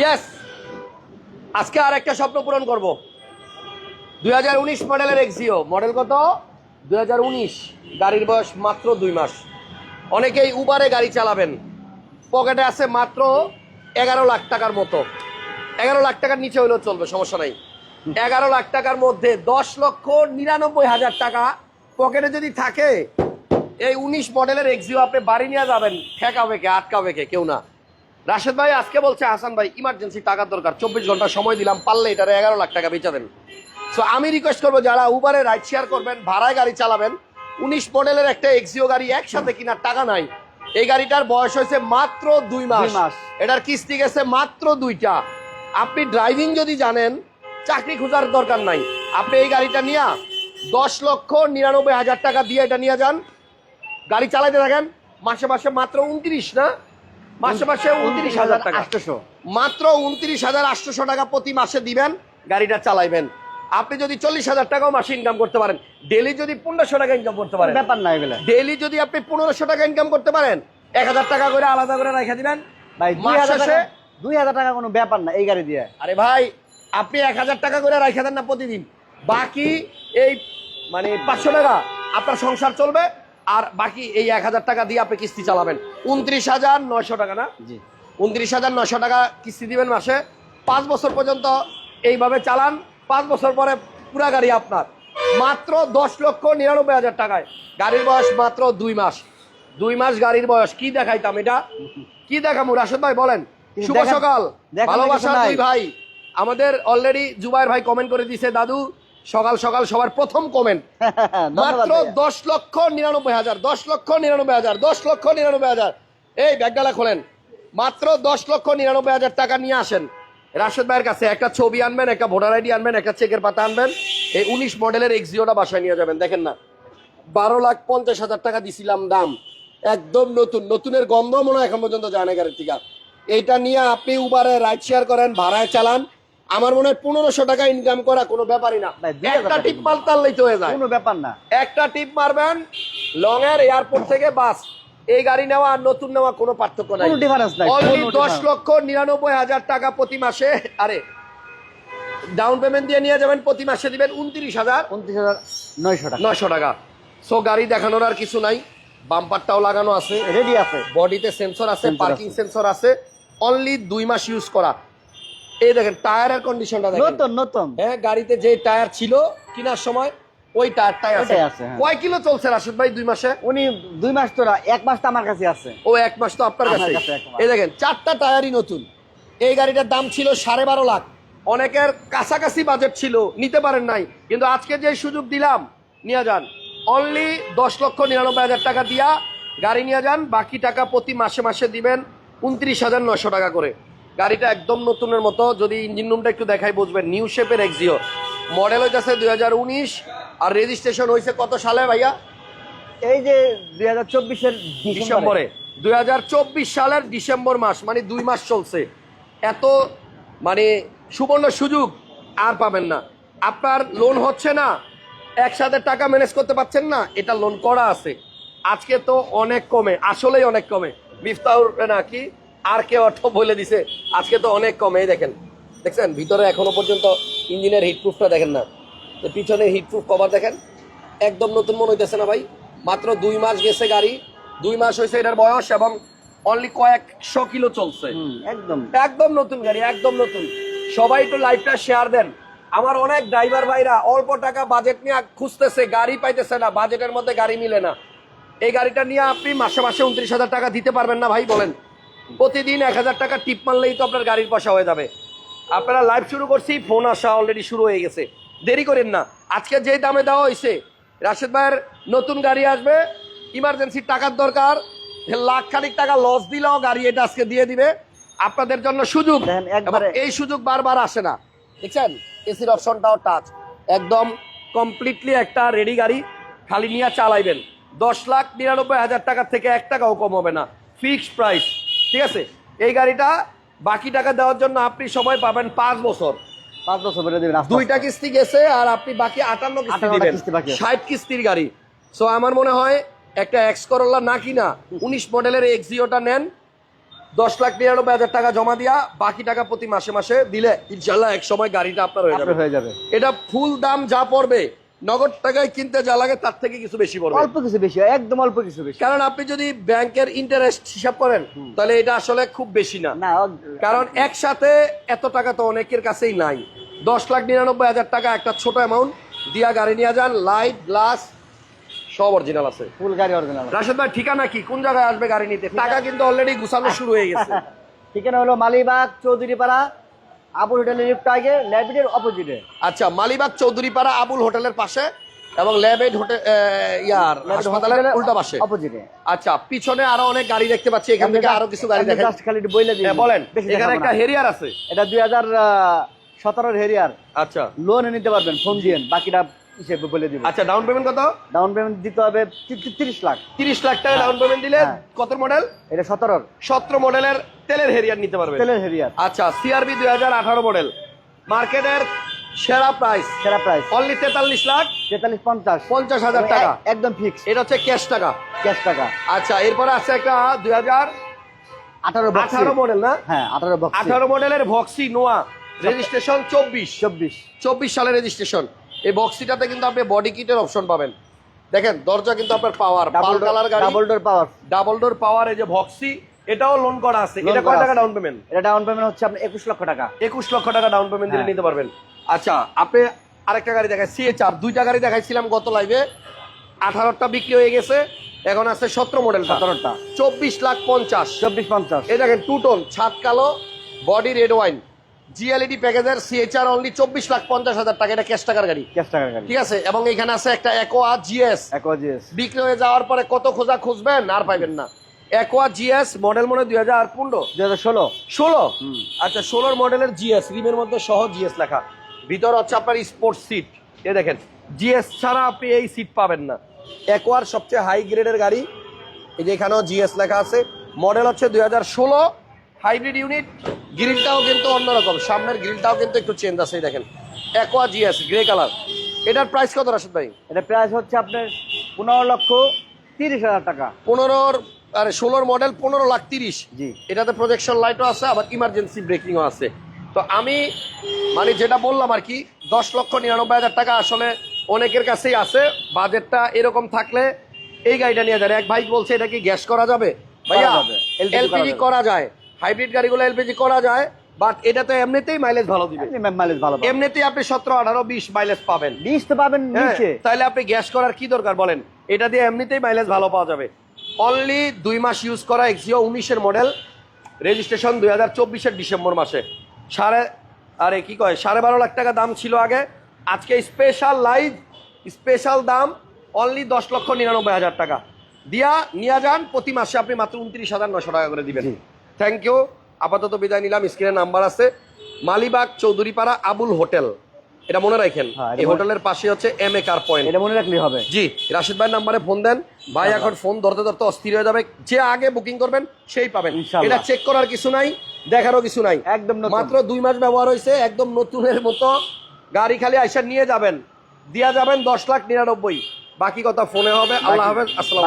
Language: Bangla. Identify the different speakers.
Speaker 1: ইয়েস আজকে আর একটা স্বপ্ন পূরণ করব। দুই মডেলের এক্সিও মডেল কত? দুই হাজার উনিশ। গাড়ির বয়স মাত্র দুই মাস। অনেকেই উবারে গাড়ি চালাবেন। পকেটে আছে মাত্র এগারো লাখ টাকার মতো। এগারো লাখ টাকার নিচে হলেও চলবে, সমস্যা নাই। এগারো লাখ টাকার মধ্যে দশ লক্ষ নিরানব্বই হাজার টাকা পকেটে যদি থাকে, এই উনিশ মডেলের এক্সিও আপনি বাড়ি নিয়ে যাবেন ঠেকাবে কে আটকাবে কে কেউ না। রাশেদ ভাই আজকে বলছে হাসান ভাই ইমার্জেন্সি টাকার দরকার। চব্বিশ ঘণ্টা সময় দিলাম পারলে এটারে এগারো লাখ টাকা বেচা দেন। সো আমি রিকোয়েস্ট করব যারা উবারে রাইড শেয়ার করবেন ভাড়ায় গাড়ি চালাবেন উনিশ মডেলের একটা এক্সিও গাড়ি একসাথে কিনার টাকা নাই। এই গাড়িটার বয়স হয়েছে মাত্র দুই মাস।
Speaker 2: মাস।
Speaker 1: এটার কিস্তি গেছে মাত্র দুইটা। আপনি ড্রাইভিং যদি জানেন চাকরি খোঁজার দরকার নাই। আপনি এই গাড়িটা নিয়ে দশ লক্ষ নিরানব্বই হাজার টাকা দিয়ে এটা নিয়ে যান। গাড়ি চালাইতে থাকেন মাসে মাসে মাত্র উনত্রিশ না? মাসে মাসে উনত্রিশ হাজার টাকা।
Speaker 2: আটশোশো
Speaker 1: মাত্র উনত্রিশ হাজার আটশোশো টাকা প্রতি মাসে দিবেন গাড়িটা চালাইবেন। আপনি যদি চল্লিশ হাজার টাকাও মাসে ইনকাম করতে পারেন ডেলি যদি পনেরোশো টাকা ইনকাম করতে পারেন
Speaker 2: ব্যাপার না এগুলা।
Speaker 1: ডেলি যদি আপনি পনেরোশো টাকা ইনকাম করতে পারেন এক হাজার টাকা করে আলাদা করে রেখে দিবেন।
Speaker 2: ভাই দুই হাজার দুই হাজার টাকা কোনো ব্যাপার না এই গাড়ি দিয়ে।
Speaker 1: আরে ভাই আপনি এক হাজার টাকা করে রেখে দেন না প্রতিদিন। বাকি এই মানে পাঁচশো টাকা আপনার সংসার চলবে আর বাকি এই এক হাজার টাকা দিয়ে আপনি কিস্তি চালাবেন। উনত্রিশ হাজার নয়শো টাকা না?
Speaker 2: জি।
Speaker 1: উনত্রিশ হাজার নশো টাকা কিস্তি দিবেন মাসে। পাঁচ বছর পর্যন্ত এইভাবে চালান। পাঁচ বছর পরে পুরা গাড়ি আপনার। মাত্র দশ লক্ষ নিরানব্বই হাজার টাকায়। গাড়ির বয়স মাত্র দুই মাস। দুই মাস গাড়ির বয়স। কি দেখাইতাম এটা? কি দেখামু? রাশেদ ভাই বলেন। শুভ সকাল। ভালোবাসা দুই ভাই। আমাদের অলরেডি জুবাইর ভাই কমেন্ট করে দিছে দাদু সকাল সকাল সবার প্রথম কমেন্ট মাত্র দশ লক্ষ নিরানব্বই হাজার দশ লক্ষ নিরানব্বই হাজার দশ লক্ষ নিরানব্বই হাজার। এই ব্যাগডালা খোলেন। মাত্র দশ লক্ষ নিরানব্বই হাজার টাকা নিয়ে আসেন। রাশেদ ভাইয়ের কাছে একটা ছবি আনবেন একটা ভোটার আইডি আনবেন একটা চেকের পাতা আনবেন। এই উনিশ মডেলের এক্সিওটা বাসায় নিয়ে যাবেন দেখেন না। বারো লাখ পঞ্চাশ হাজার টাকা দিছিলাম দাম। একদম নতুন নতুনের গন্ধ মনে হয় এখন পর্যন্ত যায় না গাড়ির থেকে এইটা নিয়ে আপনি উবারে রাইড শেয়ার করেন ভাড়ায় চালান। আমার মনে হয় পনেরোশো টাকা ইনকাম করা কোনো ব্যাপারই না। একটা টিপ তো হয়ে যায়।
Speaker 2: কোনো ব্যাপার না।
Speaker 1: একটা টিপ মারবেন লং এর এয়ারপোর্ট থেকে বাস। এই গাড়ি নেওয়া আর নতুন নেওয়া কোনো পার্থক্য নাই।
Speaker 2: কোনো difference নাই,
Speaker 1: অনলি
Speaker 2: কোনো
Speaker 1: দশ। লক্ষ নিরানব্বই হাজার টাকা প্রতি মাসে আরে ডাউন পেমেন্ট দিয়ে নিয়ে যাবেন প্রতি মাসে দিবেন উনত্রিশ হাজার
Speaker 2: উনত্রিশ হাজার নয়শো টাকা।
Speaker 1: নয়শো টাকা। সো গাড়ি দেখানোর আর কিছু নাই। বাম্পারটাও লাগানো আছে।
Speaker 2: রেডি আছে।
Speaker 1: বডিতে সেন্সর আছে পার্কিং সেন্সর আছে। অনলি দুই মাস ইউজ করা। এই দেখেন টায়ারের কন্ডিশনটা দেখেন।
Speaker 2: নতুন নতুন।
Speaker 1: হ্যাঁ গাড়িতে যে টায়ার ছিল কেনার সময় ওই টায়ারটাই আছে।
Speaker 2: হ্যাঁ।
Speaker 1: কয় কিলো চলছে রাশেদ ভাই দুই মাসে?
Speaker 2: উনি দুই মাস তো এক মাস তো আমার কাছে আছে।
Speaker 1: ও এক মাস তো আপনার কাছে। এই দেখেন চারটা টায়ারই নতুন। এই গাড়িটার দাম ছিল সাড়ে বারো লাখ। অনেকের কাছাকাছি বাজেট ছিল নিতে পারেন নাই। কিন্তু আজকে যে সুযোগ দিলাম নিয়ে যান। অনলি দশ লক্ষ নিরানব্বই হাজার টাকা দিয়া গাড়ি নিয়ে যান। বাকি টাকা প্রতি মাসে মাসে দিবেন উনত্রিশ হাজার নশো টাকা করে। গাড়িটা একদম নতুনের মতো যদি ইঞ্জিন রুমটা একটু দেখাই বুঝবেন নিউ শেপের এক্সিও মডেল হইতেছে দুই হাজার উনিশ আর রেজিস্ট্রেশন হয়েছে কত সালে ভাইয়া?
Speaker 2: এই যে দুই হাজার চব্বিশের
Speaker 1: ডিসেম্বরে। দুই হাজার চব্বিশ সালের ডিসেম্বর মাস মানে দুই মাস চলছে। এত মানে সুবর্ণ সুযোগ আর পাবেন না। আপনার লোন হচ্ছে না একসাথে টাকা ম্যানেজ করতে পারছেন না এটা লোন করা আছে। আজকে তো অনেক কমে আসলেই অনেক কমে। মিফতাউর না কি? আর কে অর্থ বলে দিছে? আজকে তো অনেক কমে দেখেন। দেখছেন? ভিতরে এখনও পর্যন্ত ইঞ্জিনের হিটপ্রুফটা দেখেন না। তো পিছনে হিটপ্রুফ কভার দেখেন। একদম নতুন মনে হইতেছে না ভাই। মাত্র দুই মাস গেছে গাড়ি। দুই মাস হয়েছে এটার বয়স এবং অনলি কয়েকশো কিলো চলছে।
Speaker 2: একদম।
Speaker 1: একদম নতুন গাড়ি একদম নতুন। সবাই একটু লাইফটা শেয়ার দেন। আমার অনেক ড্রাইভার ভাইরা অল্প টাকা বাজেট নিয়ে খুঁজতেছে গাড়ি পাইতেছে না বাজেটের মধ্যে গাড়ি মিলে না। এই গাড়িটা নিয়ে আপনি মাসে মাসে উনত্রিশ হাজার টাকা দিতে পারবেন না ভাই বলেন। প্রতিদিন এক হাজার টাকা টিপ মারলেই তো আপনার গাড়ির পয়সা হয়ে যাবে। আপনারা লাইভ শুরু করছি ফোন আসা অলরেডি শুরু হয়ে গেছে। দেরি করেন না। আজকে যে দামে দেওয়া হয়েছে রাশেদ ভাইয়ের নতুন গাড়ি আসবে ইমার্জেন্সি টাকার দরকার। লাখ খানিক টাকা লস দিলেও গাড়ি এটা আজকে দিয়ে দিবে। আপনাদের জন্য সুযোগ। এই সুযোগ বারবার আসে না। দেখছেন? এসির অপশনটাও টাচ একদম কমপ্লিটলি একটা রেডি গাড়ি খালি নিয়ে চালাইবেন। দশ লাখ নিরানব্বই হাজার টাকার থেকে এক টাকাও কম হবে না। ফিক্সড প্রাইস ঠিক আছে? এই গাড়িটা বাকি টাকা দেওয়ার জন্য আপনি সময় পাবেন পাঁচ বছর।
Speaker 2: পাঁচ বছর বেড়ে দেবেন
Speaker 1: দুইটা কিস্তি গেছে আর আপনি বাকি আটান্ন কিস্তি
Speaker 2: 58
Speaker 1: দিবেন।
Speaker 2: কিস্তি বাকি আছে।
Speaker 1: ষাট কিস্তির গাড়ি। সো আমার মনে হয় একটা এক্স করোলা না কিনা উনিশ মডেলের এক্সিওটা নেন। দশ লাখ নিরানব্বই হাজার টাকা জমা দিয়া বাকি টাকা প্রতি মাসে মাসে দিলে ইনশাল্লাহ এক সময় গাড়িটা আপনার হয়ে যাবে।
Speaker 2: আপনার হয়ে যাবে।
Speaker 1: এটা ফুল দাম যা পড়বে নগদ টাকায় কিনতে যা লাগে তার থেকে কিছু বেশি পড়বে।
Speaker 2: অল্প কিছু বেশি একদম অল্প কিছু বেশি।
Speaker 1: কারণ আপনি যদি ব্যাংকের ইন্টারেস্ট হিসাব করেন তাহলে এটা আসলে খুব বেশি না। কারণ একসাথে এত টাকা তো অনেকের কাছেই নাই। দশ লাখ নিরানব্বই হাজার টাকা একটা ছোট অ্যামাউন্ট দিয়া গাড়ি নিয়ে যান লাইট গ্লাস সব অরিজিনাল আছে।
Speaker 2: ফুল গাড়ি অরিজিনাল
Speaker 1: রাশেদ ভাই ঠিকানা কি? কোন জায়গায় আসবে গাড়ি নিতে? টাকা কিন্তু অলরেডি গুছানো শুরু হয়ে গেছে।
Speaker 2: ঠিকানা হলো মালিবাগ চৌধুরীপাড়া আবুল হোটেলের লিফট আগে ল্যাবিডের অপোজিটে
Speaker 1: আচ্ছা মালিবাগ চৌধুরীপাড়া আবুল হোটেলের পাশে এবং ল্যাবেড হোটেল ইয়ার হাসপাতালের উল্টা পাশে।
Speaker 2: অপোজিটে
Speaker 1: আচ্ছা পিছনে আরও অনেক গাড়ি দেখতে পাচ্ছি এখান থেকে আরও কিছু গাড়ি দেখেন
Speaker 2: জাস্ট খালি বইলে দিই।
Speaker 1: হ্যাঁ, বলেন এখানে একটা হেরিয়ার আছে।
Speaker 2: এটা দুই হাজার সতেরোর হেরিয়ার।
Speaker 1: আচ্ছা।
Speaker 2: লোন নিতে পারবেন ফোন দিয়ে বাকিটা হিসেবে বলে দিব।
Speaker 1: আচ্ছা ডাউন পেমেন্ট কত?
Speaker 2: ডাউন পেমেন্ট দিতে হবে তিরিশ লাখ।
Speaker 1: তিরিশ লাখ টাকা ডাউন পেমেন্ট দিলে
Speaker 2: হ্যাঁ।
Speaker 1: কত মডেল
Speaker 2: এটা সতেরোর
Speaker 1: সতেরো মডেলের তেলের হেরিয়ার নিতে পারবে
Speaker 2: তেলের হেরিয়ার।
Speaker 1: আচ্ছা সিআরবি দুই হাজার আঠারো মডেল মার্কেটের সেরা প্রাইস
Speaker 2: সেরা প্রাইস
Speaker 1: অনলি তেতাল্লিশ লাখ।
Speaker 2: তেতাল্লিশ পঞ্চাশ।
Speaker 1: পঞ্চাশ হাজার টাকা।
Speaker 2: এ- একদম ফিক্স
Speaker 1: এটা হচ্ছে ক্যাশ টাকা।
Speaker 2: ক্যাশ টাকা।
Speaker 1: আচ্ছা এরপরে আছে একটা দুই হাজার
Speaker 2: আঠারো
Speaker 1: আঠারো মডেল না?
Speaker 2: হ্যাঁ আঠারো বক্স
Speaker 1: আঠারো মডেলের ভক্সি নোয়া রেজিস্ট্রেশন চব্বিশ।
Speaker 2: চব্বিশ।
Speaker 1: চব্বিশ সালের রেজিস্ট্রেশন এই বক্সিটাতে কিন্তু আপনি বডি কিটের অপশন পাবেন। দেখেন দরজা কিন্তু আপনার পাওয়ার পাল কালার গাড়ি।
Speaker 2: Double door power
Speaker 1: double door power এই যে বক্সি এটাও লোন করা আছে। এটা কয় টাকা ডাউন পেমেন্ট
Speaker 2: এটা ডাউন পেমেন্ট হচ্ছে আপনি একুশ লক্ষ টাকা।
Speaker 1: একুশ লক্ষ টাকা ডাউন পেমেন্ট দিলে
Speaker 2: হ্যাঁ।
Speaker 1: নিতে পারবেন। আচ্ছা আপনি আরেকটা গাড়ি দেখায় সিএচআর দুইটা গাড়ি দেখাইছিলাম গত লাইভে আঠারোটা বিক্রি হয়ে গেছে। এখন আছে সতেরো মডেল
Speaker 2: সতেরোটা।
Speaker 1: চব্বিশ লাখ পঞ্চাশ।
Speaker 2: চব্বিশ পঞ্চাশ।
Speaker 1: এই দেখেন টু টোন ছাদ কালো বডি রেড ওয়াইন জিএলইডি প্যাকেজের সিএচআর অনলি চব্বিশ লাখ পঞ্চাশ হাজার টাকা। এটা ক্যাশ টাকার গাড়ি।
Speaker 2: ক্যাশ টাকার গাড়ি।
Speaker 1: ঠিক আছে? এবং এখানে আছে একটা একোয়া জিএস
Speaker 2: অ্যাকোয়াজিএস
Speaker 1: বিক্রি হয়ে যাওয়ার পরে কত খোঁজা খুঁজবেন? আর পাইবেন না। একোয়া জিএস মডেল মনে দুই হাজার পনেরো।
Speaker 2: দুই হাজার ষোলো।
Speaker 1: ষোলো? আচ্ছা ষোলোর মডেলের জিএস রিমের মধ্যে সহ জিএস লেখা। ভিতর হচ্ছে আপনার স্পোর্টস সিট এ দেখেন জিএস ছাড়া আপনি এই সিট পাবেন না। একোয়ার সবচেয়ে হাই গ্রেডের গাড়ি। এই যে এখানেও জিএস লেখা আছে। মডেল হচ্ছে দুই হাজার ষোলো। হাইব্রিড ইউনিট গ্রিলটাও কিন্তু অন্যরকম। সামনের গ্রিলটাও কিন্তু একটু চেঞ্জ আছে দেখেন। একোয়া জিএস গ্রে কালার এটার প্রাইস কত রাশেদ ভাই?
Speaker 2: এটা প্রাইস হচ্ছে আপনার পনেরো লক্ষ তিরিশ হাজার টাকা।
Speaker 1: পনেরোর আরে ষোলোর মডেল পনেরো লাখ তিরিশ।
Speaker 2: জি।
Speaker 1: এটাতে প্রজেকশন লাইটও আছে আবার ইমার্জেন্সি ব্রেকিংও আছে। তো আমি মানে যেটা বললাম আর কি দশ লক্ষ নিরানব্বই হাজার টাকা আসলে অনেকের কাছেই আছে। বাজেটটা এরকম থাকলে এই গাড়িটা নিয়ে যাবে এক ভাই বলছে এটা কি গ্যাস করা যাবে? ভাইয়া এলপিজি করা যায়। হাইব্রিড গাড়িগুলো এলপিজি করা যায় বাট এটা তো এমনিতেই মাইলেজ ভালো দিবে।
Speaker 2: মাইলেজ ভালো।
Speaker 1: এমনিতেই আপনি সতেরো আঠারো বিশ মাইলেজ পাবেন।
Speaker 2: বিশ তো পাবেন
Speaker 1: হ্যাঁ, তাহলে আপনি গ্যাস করার কি দরকার বলেন? এটা দিয়ে এমনিতেই মাইলেজ ভালো পাওয়া যাবে। অনলি দুই মাস ইউজ করা এক্সিও উনিশের মডেল রেজিস্ট্রেশন দুই হাজার চব্বিশের ডিসেম্বর মাসে। সাড়ে আরে কি কয়? সাড়ে বারো লাখ টাকা দাম ছিল আগে। আজকে স্পেশাল লাইভ স্পেশাল দাম অনলি দশ লক্ষ নিরানব্বই হাজার টাকা। দিয়া নিয়ে যান প্রতি মাসে আপনি মাত্র উনত্রিশ হাজার নশো টাকা করে দিবেন। থ্যাংক ইউ আপাতত বিদায় নিলাম। স্ক্রিনে নাম্বার আছে। মালিবাগ চৌধুরীপাড়া আবুল হোটেল। এটা মনে রাখেন
Speaker 2: হ্যাঁ,
Speaker 1: এই হোটেলের পাশে হচ্ছে এম এ কার পয়েন্ট
Speaker 2: এটা মনে রাখলেই হবে।
Speaker 1: জি রাশিদ ভাইয়ের নাম্বারে ফোন দেন। ভাই এখন ফোন ধরতে ধরতে অস্থির হয়ে যাবে। যে আগে বুকিং করবেন সেই পাবেন। এটা চেক করার কিছু নাই দেখারও কিছু নাই।
Speaker 2: একদম
Speaker 1: মাত্র দুই মাস ব্যবহার হয়েছে একদম নতুনের মতো। গাড়ি খালি আইসা নিয়ে যাবেন। দিয়া যাবেন দশ লাখ নিরানব্বই। বাকি কথা ফোনে হবে। আল্লাহ হাফেজ। আসসালাম